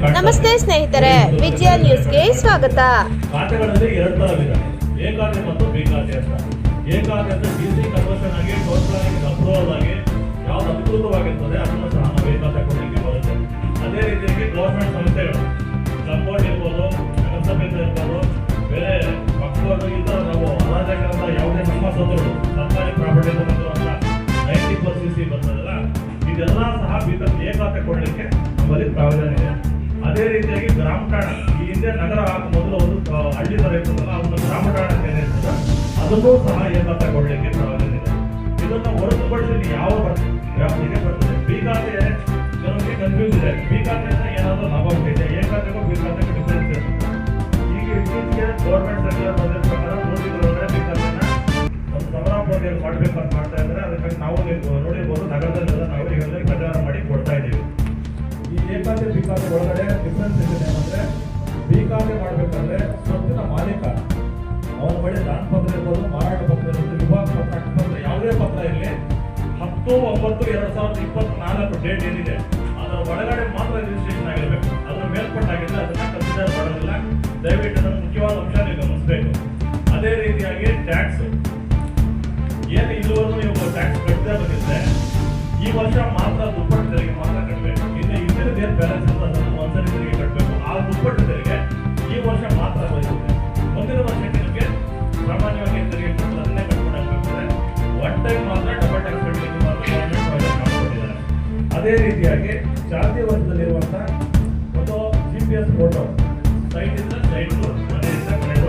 ನಮಸ್ತೆ ಸ್ನೇಹಿತರೆ, ವಿಜಯ ನ್ಯೂಸ್ಗೆ ಸ್ವಾಗತ. ಖಾತೆಗಳಲ್ಲಿ ಎರಡು ತರ ಇದೆ ಎ ಖಾತೆ ಮತ್ತು ಬಿ ಖಾತೆ ಅಂತ. ಎ ಖಾತೆ ಅಂದ್ರೆ ಡಿ ಸಿ ಕನ್ವರ್ಷನ್ ಆಗಿ ಟೋಟಲ್ ಆಗಿ ಅಪ್ರೂವಲ್ ಆಗಿ ಯಾವ್ದು ಅಧಿಕೃತವಾಗಿರ್ತದೆ, ಅದನ್ನು ಸಹ ನಾವು ಎ ಖಾತೆ ಕೊಡಲಿಕ್ಕೆ ಬರುತ್ತೆ. ಅದೇ ರೀತಿಯಾಗಿ ಗೌರ್ಮೆಂಟ್ ಸಂಸ್ಥೆಗಳು ಸಪೋರ್ಟ್ ಇರ್ಬೋದು, ನಗರಸಭೆಯಿಂದ ಇರ್ಬೋದು, ಬೇರೆ ಪಕ್ಷಗಳು ಇಂದ ನಾವು ಅರಾಜಕರಂತ ಯಾವುದೇ ನಮ್ಮ ಸದಸ್ಯರು ಸರ್ಕಾರಿ ಪ್ರಾಪರ್ಟಿ ಬಂದಿರುವಂತ ನೈಂಟಿ ಸಿ ಬರ್ತದಲ್ಲ, ಇದೆಲ್ಲ ಸಹ ಬಿ ಎ ಖಾತೆ ಕೊಡಲಿಕ್ಕೆ ನಮ್ಮಲ್ಲಿ ಪ್ರಾವಿಧಾನ ಇದೆ. ಅದೇ ರೀತಿಯಾಗಿ ಗ್ರಾಮ ಠಾಣ ಈ ಹಿಂದೆ ನಗರ ಮೊದಲು ಒಂದು ಹಳ್ಳಿ ತರ ಇರ್ತದಲ್ಲ ಆ ಒಂದು ಗ್ರಾಮ ಠಾಣ ಏನಿರ್ತದೆ ಅದನ್ನೂ ಸಹ ಪ್ರಾವಿಧಾನ ಇದೆ. ಇದನ್ನ ಹೊರತುಪಡಿಸಿ ಯಾವ ವ್ಯಾಪ್ತಿಗೆ ಬರ್ತದೆ? ಬಿ ಖಾತೆ ಜನರಿಗೆ ಕನ್ಫ್ಯೂಸ್ ಇದೆ. ಬಿ ಖಾತೆಯಿಂದ ಏನಾದರೂ ಲಾಭ ಇದೆ ಎ ಖಾತೆಗೂ ಬಿ ಖಾತೆಗೂ ಡಿಫ್ರೆನ್ಸ್ ಈಗ ಇತ್ತೀಚೆಗೆ ಗೌರ್ಮೆಂಟ್ ಸರ್ಕಾರ ಬಂದಿರೋ ಪ್ರಕಾರ ನೋಟಿಗಳೊಳಗಡೆ ಬಿ ಖಾತೆನ ಒಂದು ಸಾವಿರ ಮಾಡಬೇಕಂತ ಮಾಡ್ತಾ ಇದ್ದಾರೆ. ಅದಕ್ಕಾಗಿ ನಾವು ಎ ಖಾತೆ, ಬಿ ಖಾತೆ ಒಳಗಡೆ ಡಿಫ್ರೆನ್ಸ್ ಇದೆ ಅಂದ್ರೆ ಬಿ ಖಾತೆ ಮಾಡಬೇಕಾದ್ರೆ ಸ್ವತ್ತಿನ ಮಾಲೀಕ, ಅವನ ಬಳಿ ದಾನ ಪತ್ರ ಇರ್ಬೋದು, ಮಾರಾಟ ಪತ್ರ ಇರ್ಬೋದು ವಿಭಾಗ ಪತ್ರ ಪತ್ರ ಯಾವುದೇ ಪತ್ರ ಇರಲಿ, ಹತ್ತು, ಒಂಬತ್ತು, ಎರಡ್ ಸಾವಿರದ ಇಪ್ಪತ್ನಾಲ್ಕು ಡೇಟ್ ಏನಿದೆ, ಅದರ ಒಳಗಡೆ ಮಾತ್ರ ರಿಜಿಸ್ಟ್ರೇಷನ್ ಆಗಿರಬೇಕು. ಅದರ ಮೇಲ್ಪಟ್ಟಾಗಿಲ್ಲ, ಅದನ್ನ ಕನ್ಸಿಡರ್ ಮಾಡೋದಿಲ್ಲ. ದಯವಿಟ್ಟು ಅದನ್ನು ಅದೇ ರೀತಿಯಾಗಿ ಜಾತಿ ವರ್ಗದಲ್ಲಿರುವಂಥ ಒಂದು ಜಿ ಪಿ ಎಸ್ ಫೋಟೋ ಸೈಟಿಂದ ಸೈಟು ಮನೆಯಿಂದ ಕಳೆದು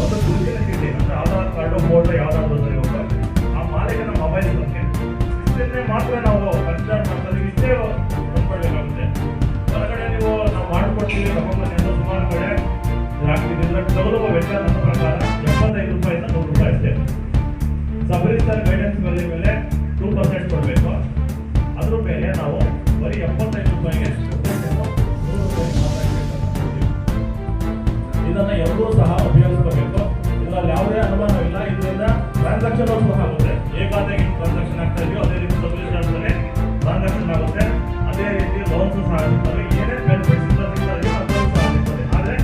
ಒಂದು ಗುರುತಿನ ಚೀಟಿ, ಅಂದ್ರೆ ಆಧಾರ್ ಕಾರ್ಡು ಫೋಟೋ ಯಾವ್ದಾದ್ರು ಇರುವಂತ ಆ ಮಾಲೀಕನ ಮೊಬೈಲ್ ಬಗ್ಗೆ ಇಷ್ಟೇ ಮಾತ್ರ ನಾವು ಕನ್ಸಿಡರ್ ಮಾಡ್ತಾರೆ, ಇಷ್ಟೇ ನೋಡ್ಕೊಳ್ಬೇಕಾಗುತ್ತೆ ಹೊರಗಡೆ ನೀವು ನಾವು ಮಾಡಿಕೊಡ್ತೀವಿ ತಗೊಂಡ್ಬಂದು ಎಲ್ಲ ಸುಮಾರು ಕಡೆ ಆಗ್ತಿದೆ ತಗೊಳ್ಳುವ ವೆಚ್ಚ ನನ್ನ ಪ್ರಕಾರ ಎಪ್ಪತ್ತೈದು ರೂಪಾಯಿಂದ ನೂರು ರೂಪಾಯಿ ಅಷ್ಟೇ. ಸಬರಿಸ್ತಾರೆ ಗೈಡೆನ್ಸ್ ಮೇಲೆ ಸಹ ಆಗುತ್ತೆ. ಖಾತೆಗೆ ಟ್ರಾನ್ಸಾಕ್ಷನ್ ಆಗ್ತಾ ಇದೆಯೋ ಅದೇ ರೀತಿ ಸಬ್ಲಿಸ್ಟಾರ್ಟ್ನಲ್ಲಿ ಟ್ರಾನ್ಸಾಕ್ಷನ್ ಆಗುತ್ತೆ. ಅದೇ ರೀತಿ ಲೋನ್ಸ್ ಸಹ ಆಗುತ್ತವೆ ಏನೇ ಬೆನಿಫಿಟ್ಸ್ ಇಂದ ಸಿಗ್ತಾ ಇದೆಯೋ ಅದು ಸಹ ಆಗುತ್ತದೆ ಆದರೆ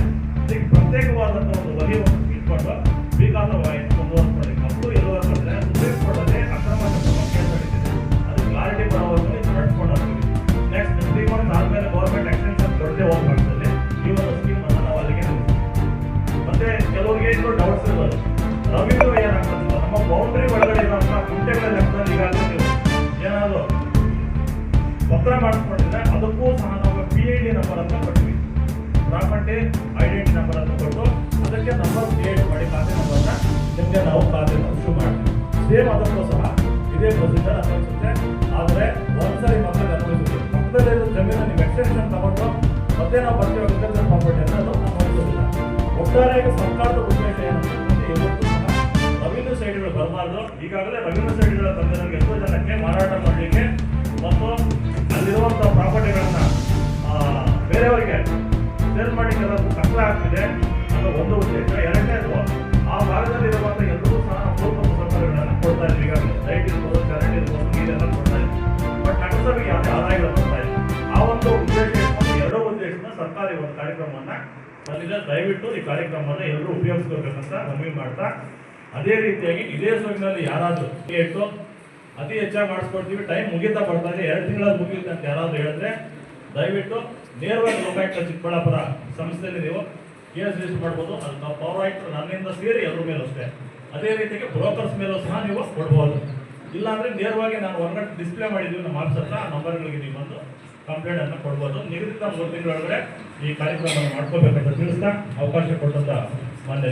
ಇದಕ್ಕೆ ಪ್ರತ್ಯೇಕವಾದಂಥ ಒಂದು ವಹಿ ಇಟ್ಕೊಂಡು ಬೇಕಾದ ಮುಂದುವರ್ಸ್ಕೊಳ್ಳಿ ಮಕ್ಕಳು ಎಲ್ಲವರ ಬಂದರೆ ಸುಪ್ರೀಂ ಅಕ್ರಮ ಕೇಸ್ ನಡೀತಿದೆ ಅದು ಕ್ಲಾರಿಟಿ ಬರೋವರೆಗೂ ಹೋಗ್ತೀವಿ ನೆಕ್ಸ್ಟ್ ತ್ರೀ ಮಂತ್ಸ್ ಆದಮೇಲೆ ಗೌರ್ಮೆಂಟ್ ಎಕ್ಸ್ಟೆನ್ಷನ್ ಕೊಡದೆ ಹೋಗ್ಬೇಕಾಗ್ತದೆ ಈ ಒಂದು ಸ್ಕೀಮನ್ನು ನಾವು ಅಲ್ಲಿಗೆ ಮತ್ತೆ ಕೆಲವರಿಗೆ ಇನ್ನೂ ಡೌಟ್ಸ್ ಇರ್ಬೋದು. ನಮ್ಮ ಬೌಂಡ್ರಿ ಒಳಗಡೆ ಇರುವಂತಹ ಕುಂಟೆಗಳ ಲೆಕ್ಕದಲ್ಲಿ ಈಗಾಗಲೇ ನೀವು ಏನಾದ್ರು ಪತ್ರ ಮಾಡಿಸ್ಕೊಂಡಿದ್ರೆ ಅದಕ್ಕೂ ಸಹ ನಾವು ಪಿ ಐ ಡಿ ನಂಬರ್ ಅಂತ ಕೊಟ್ಟಿವಿ ಪ್ರಾಪರ್ಟಿ ಐಡೆಂಟಿ ನಂಬರ್ ಅಂತ ಕೊಟ್ಟು ಅದಕ್ಕೆ ನಂಬರ್ ಕ್ರಿಯೇಟ್ ಮಾಡಿ ಖಾತೆ ನಂಬರ್ನ ನಿಮಗೆ ನಾವು ಖಾತೆ ಶುರು ಮಾಡ್ತೀವಿ. ಸೇಮ್ ಅದಕ್ಕೂ ಸಹ ಇದೇ ಪ್ರೊಸೀಜರ್ ಅನ್ವಯಿಸುತ್ತೆ. ಆದರೆ ಒಂದ್ಸರಿ ಮಾತ್ರ ಅನ್ವಯಿಸುತ್ತೆ. ಪಕ್ಕದಲ್ಲಿರೋ ಜಮೀನು ನೀವು ಎಕ್ಸ್ಟೆನ್ಷನ್ ತಗೊಂಡು ಮತ್ತೆ ನಾವು ಬರ್ತೀವಿ ಪ್ರಾಪರ್ಟಿ ಅಂತ ಅದು ಅನ್ವಯಿಸೋದಿಲ್ಲ. ಒಟ್ಟಾರೆಯಾಗಿ ಸರ್ಕಾರದ ಉದ್ದೇಶ ಏನಂತಂದ್ರೆ ಇವತ್ತು ಬರಬಾರ್ದು ಈಗಾಗಲೇ ರವೀಂದ್ರ ಸೈಡ್ಗಳ ಬಂದಿರೋರಿಗೆ ಎಷ್ಟೋ ಜನಕ್ಕೆ ಮಾರಾಟ ಮಾಡಲಿಕ್ಕೆ ಮತ್ತು ಅಲ್ಲಿರುವಂಥ ಪ್ರಾಪರ್ಟಿಗಳನ್ನ ಬೇರೆಯವರಿಗೆ ಸೇಲ್ ಮಾಡಲಿಕ್ಕೆ ಕಷ್ಟ ಆಗ್ತಿದೆ, ಅದು ಒಂದು ಉದ್ದೇಶ. ಎರಡನೇದು ಆ ಭಾಗದಲ್ಲಿರುವಂಥ ಎಲ್ಲರೂ ಸಹ ಮೂಲಭೂತ ಸೌಕರ್ಯಗಳನ್ನು ಕೊಡ್ತಾ ಇದ್ದೀವಿ. ಈಗಾಗಲೇ ಲೈಟ್ ಇರ್ಬೋದು ಕರೆಂಟ್ ಇರ್ಬೋದು, ನೀರೆಲ್ಲ ಕೊಡ್ತಾ ಇದ್ದೀವಿ. ಬಟ್ ನಗರಸಭೆಗೆ ಯಾವುದೇ ಆದಾಯಗಳು ಬರ್ತಾ ಇಲ್ಲ. ಆ ಒಂದು ಉದ್ದೇಶ ಎರಡೋ ಎರಡೂ ಉದ್ದೇಶನ ಸರ್ಕಾರಿ ಒಂದು ಕಾರ್ಯಕ್ರಮವನ್ನು ಅಲ್ಲಿಂದ ದಯವಿಟ್ಟು ಈ ಕಾರ್ಯಕ್ರಮವನ್ನು ಎಲ್ಲರೂ ಉಪಯೋಗಿಸ್ಕೋಬೇಕಂತ ಮನವಿ ಮಾಡ್ತಾ ಅದೇ ರೀತಿಯಾಗಿ ಇದೇ ಸಮಯದಲ್ಲಿ ಯಾರಾದರೂ ಇಟ್ಟು ಅತಿ ಹೆಚ್ಚಾಗಿ ಮಾಡಿಸ್ಕೊಡ್ತೀವಿ ಟೈಮ್ ಮುಗಿತಾ ಬರ್ತಾ ಇದೆ ಎರಡು ತಿಂಗಳಲ್ಲಿ ಮುಗಿಯುತ್ತೆ ಅಂತ ಯಾರಾದರೂ ಹೇಳಿದ್ರೆ, ದಯವಿಟ್ಟು ನೇರವಾಗಿ ಲೋಕಾಯುಕ್ತ ಚಿಕ್ಕಬಳ್ಳಾಪುರ ಸಂಸ್ಥೆಯಲ್ಲಿ ನೀವು ಕೇಸ್ ರಿಜಿಸ್ಟರ್ ಮಾಡ್ಬೋದು, ಅದು ನಾವು ಪೌರಾಯುಕ್ತರು ನನ್ನಿಂದ ಸೇರಿ ಎಲ್ಲರ ಮೇಲೂ ಅಷ್ಟೇ. ಅದೇ ರೀತಿಯಾಗಿ ಬ್ರೋಕರ್ಸ್ ಮೇಲೂ ಸಹ ನೀವು ಕೊಡ್ಬೋದು. ಇಲ್ಲಾಂದರೆ ನೇರವಾಗಿ ನಾನು ಹೊರಗಡೆ ಡಿಸ್ಪ್ಲೇ ಮಾಡಿದ್ದೀವಿ ನಮ್ಮ ಆಫೀಸ್ ಹತ್ರ ನಂಬರ್ಗಳಿಗೆ ನೀವು ಬಂದು ಕಂಪ್ಲೇಂಟ್ ಅನ್ನು ಕೊಡ್ಬೋದು. ನಿಗದಿತ ಮೂರು ತಿಂಗಳೊಳಗಡೆ ಈ ಕಾರ್ಯಕ್ರಮವನ್ನು ಮಾಡ್ಕೋಬೇಕಂತ ತಿಳಿಸ್ತಾ ಅವಕಾಶ ಕೊಟ್ಟಂತ ಒಂದು